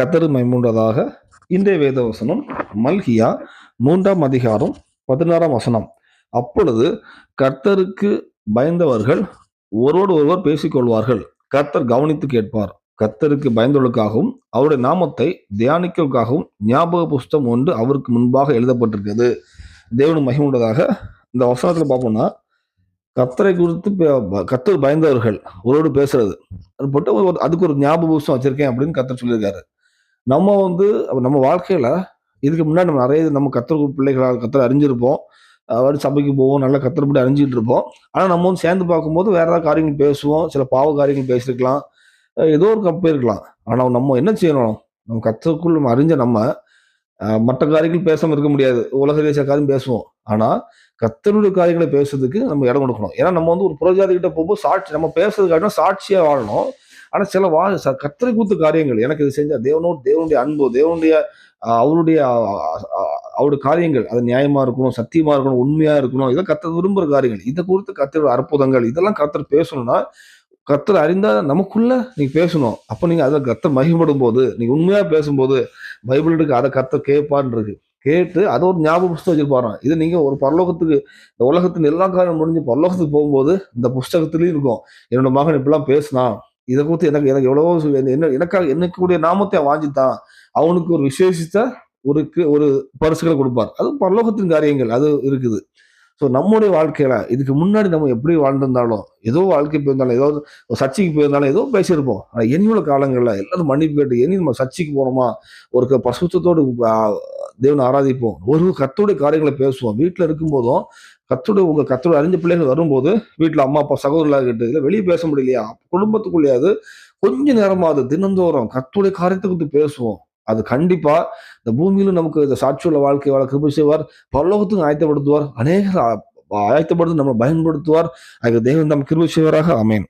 கத்தரு மைமூன்றதாக இன்றைய வேத வசனம் மல்கியா மூன்றாம் அதிகாரம் பதினாறாம் வசனம். அப்பொழுது கர்த்தருக்கு பயந்தவர்கள் ஒருவரோடு ஒருவர் பேசிக்கொள்வார்கள். கர்த்தர் கவனித்து கேட்பார். கர்த்தருக்கு பயந்தவர்களுக்காகவும் அவருடைய நாமத்தை தியானிக்கிறதுக்காகவும் ஞாபக புஸ்தம் ஒன்று அவருக்கு முன்பாக எழுதப்பட்டிருக்கிறது. தேவனு மகிமுண்டதாக இந்த வசனத்தில் பார்ப்போம்னா கத்தரை குறித்து பே- பயந்தவர்கள் ஒருவரோடு பேசுறது. அது போட்டு ஒரு அதுக்கு ஒரு ஞாபக புஸ்தம் வச்சிருக்கேன் அப்படின்னு கத்தர் சொல்லியிருக்காரு. நம்ம வந்து நம்ம வாழ்க்கையில் இதுக்கு முன்னாடி நம்ம நிறைய நம்ம கத்திர பிள்ளைகளால் கத்திர அறிஞ்சிருப்போம். அவர் சபைக்கு போவோம் நல்லா கத்திரப்படி அறிஞ்சிட்டு இருப்போம். ஆனால் நம்ம வந்து சேர்ந்து பார்க்கும்போது வேற ஏதாவது காரியங்கள் பேசுவோம் சில பாவ காரியங்கள் பேசியிருக்கலாம் ஏதோ ஒரு கப்பு இருக்கலாம். ஆனால் நம்ம என்ன செய்யணும்? நம்ம கத்திரக்குள் நம்ம அறிஞ்ச நம்ம மற்ற காரியங்கள் பேசாமல் இருக்க முடியாது. உலக தேச காரியம் பேசுவோம். ஆனால் கத்தருடைய காரியங்களை பேசுறதுக்கு நம்ம இடம் கொடுக்கணும். ஏன்னா நம்ம வந்து ஒரு புறஜாதி கிட்ட போகும்போது சாட்சி நம்ம பேசுறதுக்காக சாட்சியாக வாழணும். ஆனால் சில வா ச- கூத்து காரியங்கள் எனக்கு இது செஞ்சால் தேவனோடு தேவனுடைய அன்பு தேவனுடைய அவருடைய அவருடைய காரியங்கள் அது நியாயமாக இருக்கணும் சத்தியமாக இருக்கணும் உண்மையாக இருக்கணும் இதெல்லாம் கத்தர் விரும்புகிற காரியங்கள் இதை குறித்து கத்தரோட அற்புதங்கள் இதெல்லாம் கத்தர் பேசணும்னா கத்தர் அறிந்தால் நமக்குள்ள நீங்கள் பேசணும். அப்போ நீங்கள் அதை கத்தர் மகிமடும் போது நீங்கள் உண்மையாக பேசும்போது பைபிள் இருக்கு அதை கத்தர் கேட்பான்னு இருக்கு. கேட்டு அதை ஒரு ஞாபக புஸ்தகம் வச்சிருப்பாராம் இது நீங்கள் ஒரு பரலோகத்துக்கு இந்த உலகத்தின் எல்லா காரியம் முடிஞ்சு பரலோகத்துக்கு போகும்போது இந்த புஸ்தகத்துலேயும் இருக்கும். என்னோட மகன் இப்படிலாம் பேசினான் இதை குறித்து எனக்கு எனக்கு எவ்வளவோ என்ன எனக்காக எனக்கு கூடிய நாமத்தை வாஞ்சித்தான். அவனுக்கு ஒரு விசேஷித்த ஒரு ஒரு பரிசுகளை கொடுப்பார். அது பரலோகத்தின் காரியங்கள் அது இருக்குது. ஸோ நம்முடைய வாழ்க்கையில இதுக்கு முன்னாடி நம்ம எப்படி வாழ்ந்திருந்தாலும் ஏதோ வாழ்க்கை போயிருந்தாலும் ஏதோ ஒரு சர்ச்சைக்கு போயிருந்தாலும் ஏதோ பேசியிருப்போம். ஆனால் இனியுள்ள காலங்களில் எல்லாரும் மன்னிப்பு கேட்டு இனி நம்ம சர்ச்சைக்கு போனோமா? ஒரு க- தேவனை ஆராதிப்போம். ஒரு கத்தோடைய காரியங்களை பேசுவோம். வீட்டில் இருக்கும்போதும் கத்தோடைய உங்கள் கத்தோட அறிஞ்ச பிள்ளைகள் வரும்போது வீட்டில் அம்மா அப்பா சகோதரர்களாக கிட்ட இல்லை வெளியே பேச முடியலையா? குடும்பத்துக்குள்ளேயாவது கொஞ்ச நேரமாவது தினந்தோறும் கத்துடைய காரியத்தை குறித்து பேசுவோம். அது கண்டிப்பா இந்த பூமியிலும் நமக்கு இந்த சாட்சியுள்ள வாழ்க்கை வாழ கிருபை செய்வார். பரலோகத்துக்கும் ஆயத்தப்படுத்துவார். அநேகர் ஆ- ஆயத்தப்படுத்தி பயன்படுத்துவார். அதுக்கு தெய்வம் நம்ம கிருபை செய்வாராக. அமேன்